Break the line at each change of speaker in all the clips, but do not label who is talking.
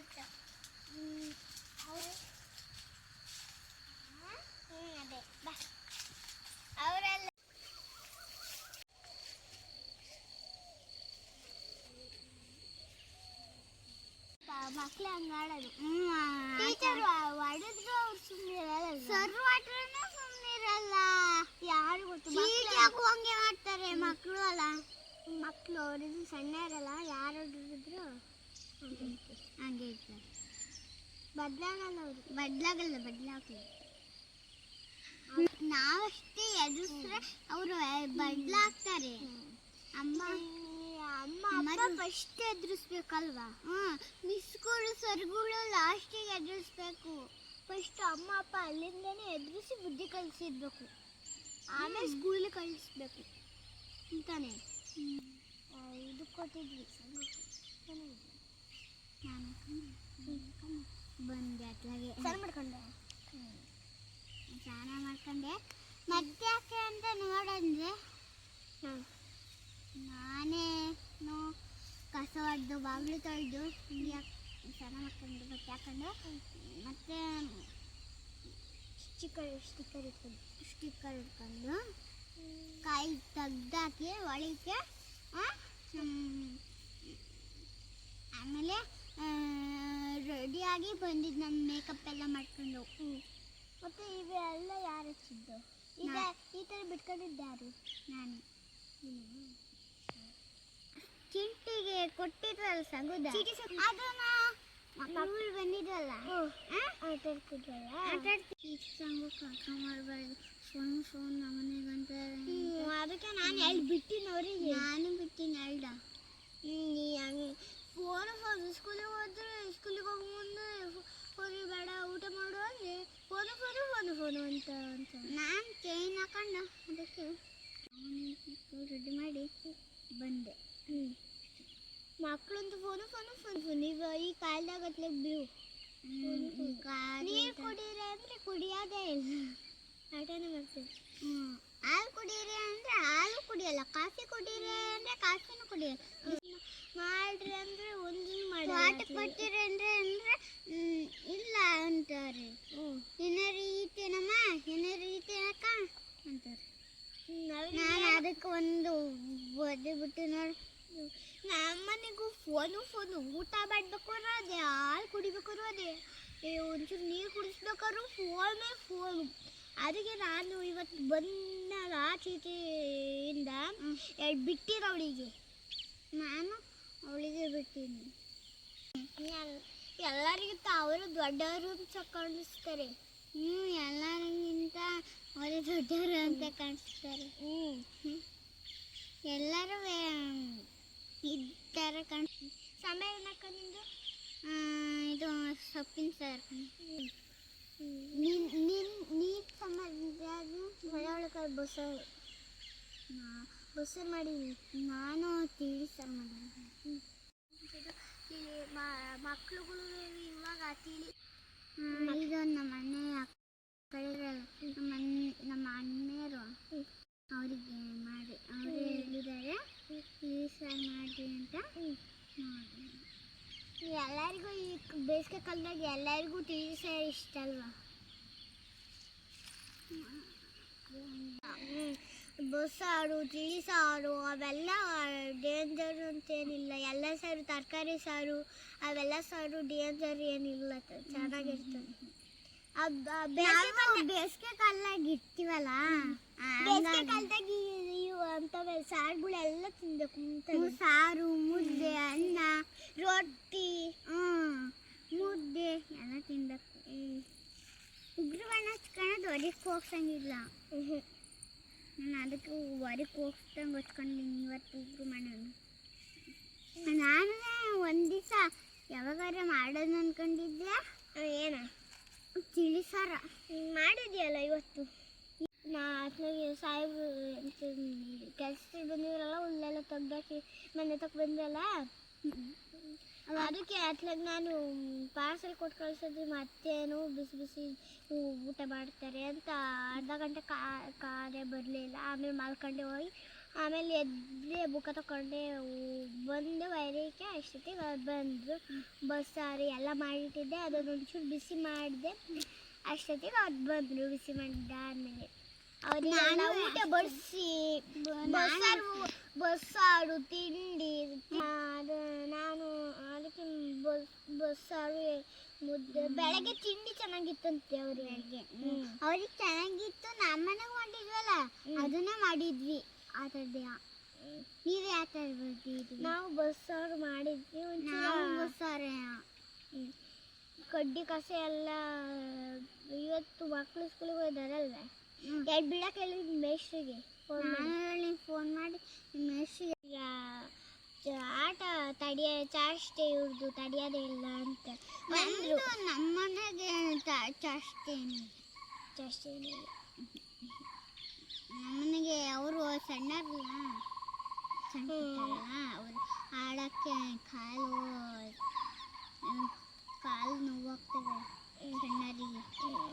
ಗೊತ್ತು ಅವ್ರು ಹ್ಮ್, ಅದೇ ಬಾ. ಅವರೆಲ್ಲ ಮಕ್ಳು ಹಂಗ ಆಡೋದು. ಟೀಚರ್ ಹೊಡೆದ್ರು ಅವ್ರು ಸುಮ್ಮನೆ ಸರ್ ಹೊಡ್ರೂ ಸುಮ್ಮನೆ ಇರಲ್ಲ. ಯಾರು ಗೊತ್ತು ಯಾಕೂ ಹಂಗೆ ಮಾಡ್ತಾರೆ ಮಕ್ಕಳು ಅಲ್ಲ. ಮಕ್ಕಳು ಅವ್ರಿಗೂ ಸಣ್ಣ ಇರಲ್ಲ ಯಾರು ಹೊಡೆದ್ರು? ಹಂಗೆ ಇರ್ತಾರೆ. ಬದಲಾಗಲ್ಲ ಅವರು. ಬದಲಾಗಲ್ಲ ಬದಲಾಗಲ್ಲ ನಾವಷ್ಟೇ ಎದುರಿಸ್ರೆ ಅವರು ಬದಲಾಗ್ತಾರೆ. ಅಮ್ಮ ಅಮ್ಮ ಅಮ್ಮ ಫಸ್ಟ್ ಎದುರಿಸ್ಬೇಕಲ್ವಾ? ಹ್ಮ್ ಮಿಸ್ಗಳು ಸರ್ಗಳು ಲಾಸ್ಟಿಗೆ ಎದುರಿಸ್ಬೇಕು. ಫಸ್ಟ್ ಅಮ್ಮ ಅಪ್ಪ ಅಲ್ಲಿಂದನೇ ಎದುರಿಸಿ ಬುದ್ಧಿ ಕಲಿಸಿರ್ಬೇಕು. ಆಮೇಲೆ ಸ್ಕೂಲಿಗೆ ಕಳಿಸ್ಬೇಕು ಅಂತಾನೆ. ಇದು ಕೊಟ್ಟಿದ್ವಿ ಬಂದೆ ಅಟ್ಲಾಗೆ ಸರ್ ಮಾಡ್ಕೊಂಡೆ. ಸ್ನಾನ ಮಾಡ್ಕೊಂಡೆ. ಮತ್ತೆ ಯಾಕೆ ಅಂತ ನೋಡಂದ್ರೆ ನಾನೇ ನೋ ಕಸ ಹೊಡೆದು ಬಾಗಿಲು ತೊಳೆದು ಹಿಂಗೆ ಸ್ನಾನ ಮಾಡ್ಕೊಂಡು ಬಟ್ಟೆ ಹಾಕೊಂಡೆ ಮತ್ತೆ ಸ್ಟಿಕ್ಕರ್ ಸ್ಟಿಕ್ಕರ್ ಇಟ್ಕೊಂಡು. ಸ್ಟಿಕ್ಕರ್ ಇಟ್ಕೊಂಡು ಕಾಯಿ ತೆಗ್ದಾಕಿ ಒಳಗೆ ಆಮೇಲೆ ರೆಡಿಯಾಗಿ ಬಂದಿದ್ದು ನಮ್ಮ ಮೇಕಪ್ ಎಲ್ಲ ಮಾಡ್ಕೊಂಡು. ಮತ್ತೆ ಇವೆಲ್ಲ ಯಾರು ಹಚ್ಚಿದ್ದು? ಈಗ ಈ ಥರ ಬಿಟ್ಕೊಂಡಿದ್ದು ಯಾರು? ನಾನು. ಚಿಂಟಿಗೆ ಕೊಟ್ಟಿದ್ರಲ್ಲ ಸಂಗುದ? ಅದನ್ನ ಮಕ್ಕಳು ಬಂದಿದ್ರಲ್ಲ. ಸಂಗು ಕರ್ಕೊಂಡ್ ಸೋನ್ ಫೋನ್ ಫೋನ್ ನಮ್ಮನೆಗಂತ ಅದಕ್ಕೆ ನಾನು ಎಲ್ಲಿ ಬಿಟ್ಟಿನವ್ರಿಗೆ ನಾನು ಬಿಟ್ಟಿನ ಎಲ್ಡ. ಫೋನ್ ಫೋನ್ ಸ್ಕೂಲಿಗೆ ಹೋದ್ರೆ ಸ್ಕೂಲಿಗೆ ಹೋಗೋ ಮುಂದೆ ಫೋನ್ ಬೇಡ ಊಟ ಮಾಡು ಅಂದ್ರೆ ಫೋನು ಫೋನು ಫೋನು ಫೋನು ಅಂತ ಅಂತ ನಾನು ಚೈನ್ ಹಾಕೊಂಡು ಅದಕ್ಕೆ ರೆಡಿ ಮಾಡಿ ಬಂದೆ ಹ್ಞೂ ಮಕ್ಕಳಂತೂ ಫೋನು ಫೋನು ಫೋನ್ ಫೋನ್ ಈಗ ಈ ಕಾಲದಾಗ ಅತ್ಲೆ ಬಿಡು ನೀರು ಕುಡೀರಿ ಅಂದ್ರೆ ಕುಡಿಯೋದೇ ಇಲ್ಲ ಆಟನೇ ಮಾಡ್ತೀವಿ ಹ್ಞೂ ಹಾಲು ಕುಡೀರಿ ಅಂದ್ರೆ ಹಾಲು ಕುಡಿಯಲ್ಲ ಕಾಫಿ ಕುಡೀರಿ ಅಂದ್ರೆ ಕಾಫಿನೂ ಕುಡಿಯಲ್ಲ ಮಾಡ್ರಿ ಅಂದ್ರೆ ಒಂದು ಮಾಡಿ ಆಟ ಕೊಟ್ಟಿರಿ ಅಂದ್ರೆ ಅಂದ್ರೆ ಇಲ್ಲ ಅಂತಾರೆ. ಏನಾರು ಈತೇನಮ್ಮ ರೀತಿ ಅಕ್ಕ ಅಂತಾರೆ. ನಾನು ಅದಕ್ಕೆ ಒಂದು ಒದೆ ಬಿಟ್ಟು ನೋಡಿ. ನಮ್ಮನೆಗೂ ಫೋನು ಫೋನು ಊಟ ಮಾಡ್ಬೇಕು ಅದೇ ಹಾಲು ಕುಡಿಬೇಕು ಅದೇ ಏ ಒಂಚೂರು ನೀರು ಕುಡಿಸ್ಬೇಕಾದ್ರು ಫೋನೇ ಫೋನು ಅದಕ್ಕೆ ನಾನು ಇವತ್ತು ಬಂದಾಗ ಚೀಟಿಯಿಂದ ಎರಡು ಬಿಟ್ಟಿರ ಅವಳಿಗೆ ನಾನು ಅವಳಿಗೆ ಬಿಟ್ಟಿನಿ ಎಲ್ಲರಿಗಿಂತ ಅವರು ದೊಡ್ಡವರು ಕಾಣಿಸ್ತಾರೆ. ಹ್ಞೂ ಎಲ್ಲರಿಗಿಂತ ಅವರೇ ದೊಡ್ಡವರು ಅಂತ ಕಾಣಿಸ್ತಾರೆ. ಹ್ಞೂ ಎಲ್ಲರೂ ಇದ್ದಾರೆ ಕಾಣ್ ಸಮಯ ಏನಕ್ಕಂದು ಇದು ಸೊಪ್ಪಿನ ಸಾರು. ನೀರು ಸಂಬಂಧ ಒಳೊಳಗೆ ಬಸ್ಸಾರು ಬಸ್ಸಾರು ಮಾಡಿ ನಾನು ತಿಳಿ ಸಾರು ಮಾಡಿದ್ದೀನಿ ಮಕ್ಕಳುಗಳು ಇವಾಗ ತಿಳಿ ಇದು ನಮ್ಮ ಅಣ್ಣಯ್ಯ ಕಳೆದ್ರಲ್ಲ ನಮ್ಮ ಅಣ್ಣ ನಮ್ಮ ಅಣ್ಣರು ಅವರಿಗೆ ಮಾಡಿ ಅವರು ಹೇಳಿದ್ದಾರೆ ತಿಳಿ ಸಾರು ಮಾಡಿ ಅಂತ ಮಾಡಿ ಎಲ್ಲರಿಗೂ ಈ ಬೇಸಿಗೆ ಕಾಲದಾಗ ಎಲ್ಲರಿಗೂ ತಿಳಿ ಸಾರು ಇಷ್ಟ ಅಲ್ವಾ ಬಸ್ಸಾರು ತಿಳಿ ಸಾರು ಅವೆಲ್ಲ ಡೇಂಜರ್ ಅಂತೇನಿಲ್ಲ. ಎಲ್ಲ ಸಾರು ತರಕಾರಿ ಸಾರು ಅವೆಲ್ಲ ಸಾರು ಡೇಂಜರ್ ಏನಿಲ್ಲ ಚೆನ್ನಾಗಿರ್ತದೆ. ಬೇಸಿಗೆ ಕಾಲದಾಗ ಇರ್ತೀವಲ್ಲ ಬೇಸಿಗೆ ಕಾಲದಾಗ ಇವು ಅಂತವೆ ಸಾರುಗಳೆಲ್ಲ ತಿನ್ಬೇಕು ಸಾರು ಮುದ್ದೆ ಅನ್ನ ರೊಟ್ಟಿ ಮುದ್ದೆ ಎಲ್ಲ ತಿನ್ಬೇಕು. ಉಗ್ರ ಬಣ್ಣ ಹಚ್ಕೊಳ್ಳೋದು ಹೊರಗೆ ಹೋಗ್ಸಂಗಿಲ್ಲ. ನಾನು ಅದಕ್ಕೆ ಹೊರಗೆ ಹೋಗ್ಸಂಗೆ ಹೊಚ್ಕೊಂಡಿದ್ದೀನಿ ಇವತ್ತು ಉಗ್ರ ಬಣ್ಣನ ನಾನು ಒಂದು ದಿವಸ ಯಾವಾಗಾರ ಮಾಡೋದು ಅಂದ್ಕೊಂಡಿದ್ದೆ ಏನ? ತಿಳಿಸಾರ ಮಾಡಿದ್ಯಲ್ಲ ಇವತ್ತು? ನಾ ಅತ್ಲಾಗೆ ಸಾಹೇಬ್ರು ಕೆಲಸಕ್ಕೆ ಬಂದಿದ್ರಲ್ಲ ಹುಲ್ಲೆಲ್ಲ ತೆಗ್ದಾಕಿ ಮನೆ ತಕ್ಕ ಬಂದ್ರಲ್ಲ ಅದಕ್ಕೆ ಅತ್ಲಾಗ ನಾನು ಪಾರ್ಸೆಲ್ ಕೊಟ್ಟು ಕಳಿಸಿದ್ರೆ ಮತ್ತೇನು ಬಿಸಿ ಬಿಸಿ ಊಟ ಮಾಡ್ತಾರೆ ಅಂತ ಅರ್ಧ ಗಂಟೆ ಕಾದೆ ಬರಲಿಲ್ಲ ಆಮೇಲೆ ಮಲ್ಕೊಂಡೆ ಹೋಗಿ, ಆಮೇಲೆ ಎದ್ದೆ ಬುಕ್ಕ ತಗೊಂಡೆ ಬಂದು ವೈರಕ್ಕೆ ಅಷ್ಟೊತ್ತಿಗೆ ಬಂದರು. ಬಸ್ಸಾರು ಎಲ್ಲ ಮಾಡಿಟ್ಟಿದ್ದೆ ಅದನ್ನು ಒಂಚೂರು ಬಿಸಿ ಮಾಡಿದೆ. ಅಷ್ಟೊತ್ತಿಗೆ ಅವ್ರು ಬಂದರು ಬಿಸಿ ಮಾಡಿದ್ದಾದ್ಮೇಲೆ. ಅವ್ರಿಗೆ ಊಟ ಬಡಿಸಿ ಬಸ್ಸಾರು ಬಸ್ಸಾರು ತಿಂಡಿ ಅದು ನಾನು ಅದಕ್ಕೆ ಬಸ್ ಬಸ್ಸಾರು ಮುದ್ದೆ. ಬೆಳಗ್ಗೆ ತಿಂಡಿ ಚೆನ್ನಾಗಿತ್ತಂತೆ ಅವ್ರಿಗೆ ಅವ್ರಿಗೆ ಚೆನ್ನಾಗಿತ್ತು. ನಮ್ಮನೆಗೆ ಮಾಡಿದ್ವಲ್ಲ ಅದನ್ನೇ ಮಾಡಿದ್ವಿ. ಆ ಥರದ್ದೇ. ನೀವು ಯಾವ ಥರ ಬರ್ತಿದ್ವಿ ನಾವು ಬಸ್ಸಾರು ಮಾಡಿದ್ವಿ ನಾವು ಬಸ್ಸಾರು. ಕಡ್ಡಿ ಕಸ ಎಲ್ಲ ಇವತ್ತು ಮಕ್ಕಳು ಸ್ಕೂಲಿಗೆ ಹೋಗಿದ್ದಾರಲ್ವ ಎರಡು ಬಿಡಕ್ಕೆ ಹೇಳಿದ್ವಿ ಮೇಷ್ರಿಗೆ ಫೋನ್ ಮಾಡಿ. ಮೇಷ್ರಿಗೆ ಆಟ ತಡಿಯ ಚಾಷ್ಟೆ ಇವ್ರದ್ದು ತಡಿಯೋದೇ ಇಲ್ಲ ಅಂತ ಬಂದರು. ನಮ್ಮನೆಗೆ ಚಾಷ್ಟೆ ಚಾಷ್ಟೆ ಏನಿಲ್ಲ ನಮ್ಮನೆಗೆ ಅವರು ಸಣ್ಣರಲ್ಲ ಸಣ್ಣ ಅವರು ಆಡೋಕ್ಕೆ ಕಾಲು ಕಾಲು ನೋವಾಗ್ತದೆ ಸಣ್ಣರಿಗೆ.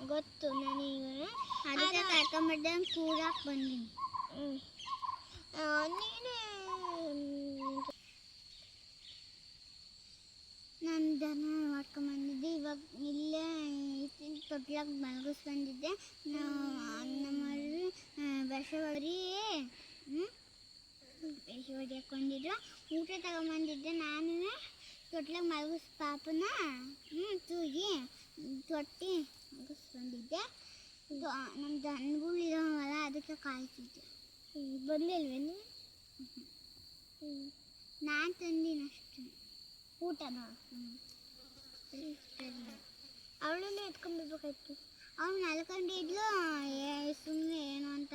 ಗೊತ್ತು. ನನಗೆ ಅದಕ್ಕೆ ಕರ್ಕೊಂಬರ್ದೆ ಕೂಡಕ್ಕೆ ಬಂದೀನಿ. ನೀನೇ ನಾನು ದನ ಮಾಡ್ಕೊಂಬಂದಿದ್ದೆ. ಇವಾಗ ಇಲ್ಲೇ ತೊಟ್ಲಾಗ ಮಲಗಿಸ್ಕೊಂಡಿದ್ದೆ ನಾವು ಅನ್ನ ಮಾಡಿ ಬೆಸ ಹೊಡಿ ಬೆಸ ಊಟ ತಗೊಂಬಂದಿದ್ದೆ ನಾನು. ತೊಟ್ಲಾಗ ಮಲಗಿಸ್ ಪಾಪನ ಹ್ಞೂ ತೂಗಿ, ತೊಟ್ಟಿ ಮಲಗಿಸ್ಕೊಂಡಿದ್ದೆ ನಮ್ಮ ದನಗಳು ಇರೋವಲ್ಲ, ಅದಕ್ಕೆ ಕಾಯ್ತಿದ್ದೆ. ಬಂದಿಲ್ವೇನು? ನಾನು ತಂದೀನಿ ಅಷ್ಟೇ. ಊಟನ? ಅವಳನ್ನೇ ಎತ್ಕೊಂಡ್ಬಿಡ್ಬೇಕಾಯ್ತು ಅವ್ನು ಮಲ್ಕೊಂಡಿದ್ಲು ಸುಮ್ಮನೆ ಏನು ಅಂತ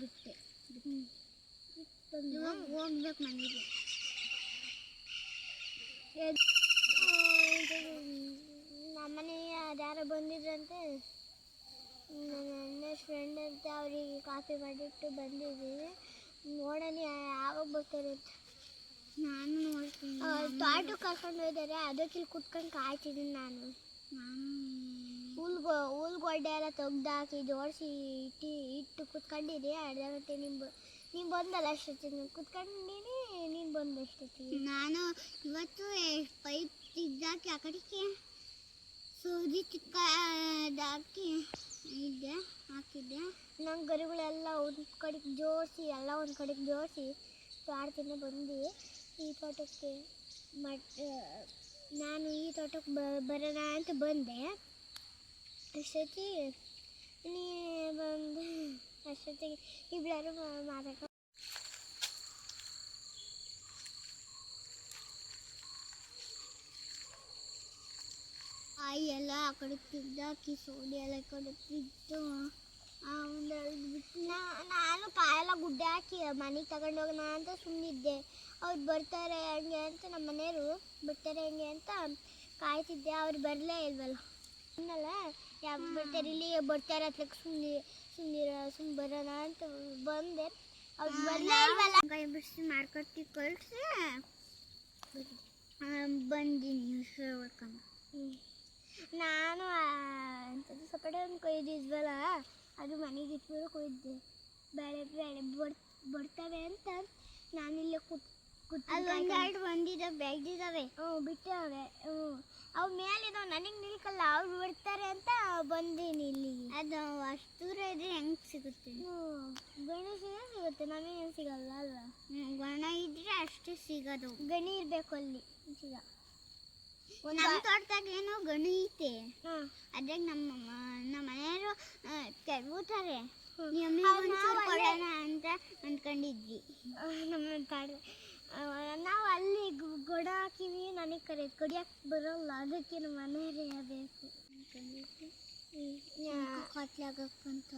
ಬಿಟ್ಟೆ. ಇವಾಗ ಹೋಗ್ಬೇಕು ಮನೆಗೆ. ನಮ್ಮನೆ ಅದ್ಯಾರೋ ಬಂದಿದ್ರಂತೆ. ನನ್ನ ಫ್ರೆಂಡ್ ಅಂತ ಅವರಿಗೆ ಕಾಫಿ ಮಾಡಿಟ್ಟು ಬಂದಿದ್ದೀನಿ. ನೋಡೋಣ ಯಾವಾಗ ಬರ್ತಾರೆ ಅಂತ. ನಾನು ನೋಡ್ತೀನಿ. ತೋಟಕ್ಕೆ ಕರ್ಕೊಂಡು ಹೋಗಿದ್ದಾರೆ. ಅದಕ್ಕೆ ಇಲ್ಲಿ ಕುತ್ಕೊಂಡು ಕಾಯ್ತಿದ್ದೀನಿ ನಾನು. ಹುಲ್ಗೊ ಹುಲ್ಗೊಡ್ಡೆ ಎಲ್ಲ ತೆಗ್ದಾಕಿ ಜೋಡಿಸಿ ಇಟ್ಟು ಇಟ್ಟು ಕುತ್ಕೊಂಡಿದ್ದೆ. ಅರ್ಧ ಗಂಟೆ ನಿಮ್ಮ ನೀನು ಬಂದಲ್ಲ ಅಷ್ಟೊತ್ತಿಗೆ? ಕುತ್ಕೊಂಡಿನಿ ನೀನು ಬಂದು ಅಷ್ಟೊತ್ತಿಗೆ? ನಾನು ಇವತ್ತು ಪೈಪ್ ತೆಗ್ದಾಕಿ ಆ ಕಡೆಗೆ ಸೂಜಿ ಚಿಕ್ಕದಾಕಿ ಇದ್ದೆ ಹಾಕಿದ್ದೆ ನಂಗೆ ಗರಿಗಳೆಲ್ಲ ಒಂದು ಕಡೆಗೆ ಜೋಡಿಸಿ, ಎಲ್ಲ ಒಂದು ಕಡೆಗೆ ಜೋಡಿಸಿ ತೋಟದಿಂದ ಬಂದು ಈ ತೋಟಕ್ಕೆ ಮಟ್ ನಾನು ಈ ತೋಟಕ್ಕೆ ಬ, ಬರೋಣ ಅಂತ ಬಂದೆ. ಅಷ್ಟೊತ್ತಿ ನೀ ಬಂದು ಅಷ್ಟೊತ್ತಿಗೆ ಇಬ್ಬರು ಮಾತಾಡ್ಕೊಂಡು ಎಲ್ಲ ಆ ಕಡೆ ಎಲ್ಲ ಈ ಕಡೆ ತಿದ್ದು ಒಂದೆರಡು ಬಿಟ್ಟು ನಾನು ಕಾಯೆಲ್ಲ ಗುಡ್ಡೆ ಹಾಕಿ ಮನೆಗೆ ತಗೊಂಡೋಗೋಣ ಅಂತ ಸುಮ್ಮನಿದ್ದೆ ಅವ್ರು ಬರ್ತಾರೆ ಹಂಗೆ ಅಂತ ನಮ್ಮ ಮನೆಯವರು ಬರ್ತಾರೆ ಹಂಗೆ ಅಂತ ಕಾಯ್ತಿದ್ದೆ. ಅವ್ರು ಬರಲೇ ಇಲ್ವಲ್ಲ. ಇನ್ನಲ್ಲ ಯಾವ ಬರ್ತಾರೆ ಇಲ್ಲಿ ಬರ್ತಾರೆ ಹತ್ಲಕ್ಕೆ ಸುಮ್ಮನೆ ಸುಮ್ಮನಿರ ಸುಮ್ಮನೆ ಬರೋಣ ಅಂತ ಬಂದೆ. ಅವ್ರು ಬರಲೇ ಇಲ್ವಲ್ಲ. ಕೈ ಬಿಡಿಸಿ ಮಾರ್ಕೊಟ್ಟಿ ಕಳಿಸಿ. ಬಂದಿನಿ ಹುಷಾರು ಹೊಡ್ಕೊಂಡು ನಾನು ಅಂಥದ್ದು ಸಪೋಟ ಒಂದು ಕೊಯ್ದಿದ್ವಲ್ಲ ಅದು ಮನೆಗೆ ಇಟ್ಬಿಟ್ಟು ಕೊಯ್ದೆ. ಬೇಳೆ ಬೇಳೆ ಬಡ್ ಬರ್ತವೆ ಅಂತ ನಾನಿಲ್ಲೇ ಕುತ್ ಒಂದೆರಡು ಬಂದಿದ್ದಾವೆ ಬೆಳೆದಿದ್ದಾವೆ ಹ್ಞೂ ಬಿಟ್ಟಿದ್ದಾವೆ ಹ್ಞೂ ಅವು ಮೇಲಿದಾವೆ ನನಗೆ ನಿಲ್ಕಲ್ಲ ಅವ್ರು ಬಿಡ್ತಾರೆ ಅಂತ ಬಂದೀನಿ ಇಲ್ಲಿ. ಅದು ಅಷ್ಟು ದೂರ ಇದ್ರೆ ಹೆಂಗೆ ಸಿಗುತ್ತೆ? ಹ್ಞೂ ಗಣೇಶನೇ ಸಿಗುತ್ತೆ ನಮಗೇನು ಸಿಗಲ್ಲ ಅಲ್ವಾ? ಗಣ ಇದ್ರೆ ಅಷ್ಟು ಸಿಗೋದು. ಗಣಿ ಇರಬೇಕು ಅಲ್ಲಿ ಸಿಗ ನಮ್ಮ ತೋಟದಾಗ ಏನೋ ಗಣಿ ಐತೆ. ಅದ್ರಾಗ ನಮ್ಮ ನಮ್ಮ ಮನೆಯವರು ಕೊಡೋಣ ಅಂತ ಅಂದ್ಕೊಂಡಿದ್ವಿ. ನಮ್ಮ ನಾವು ಅಲ್ಲಿ ಗೊಡ ಹಾಕಿವಿ ನನಗೆ ಕರೆ ಕಡಿಯಕ್ಕೆ ಬರೋಲ್ಲ ಅದಕ್ಕೆ ನಮ್ಮ ಮನೆಯವರೇ ಬೇಕು ಕತ್ಲಾಗಕ್ಕಂತ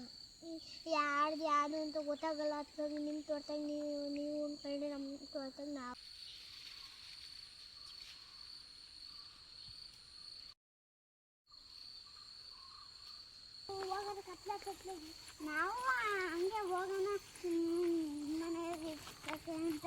ಯಾರ್ದು ಯಾರು ಅಂತ ಗೊತ್ತಾಗಲ್ಲ. ಅಥವಾ ನಿಮ್ಮ ತೋಟದಾಗ ನೀವು ನೀವು ಅಂದ್ಕೊಂಡ್ರೆ ನಮ್ಮ ತೋಟದಾಗ ನಾವು ಕತ್ಲ ನಾವು ಹಂಗೆ ಹೋಗೋಣ. ಮನೆಯಲ್ಲಿ ಅಂತ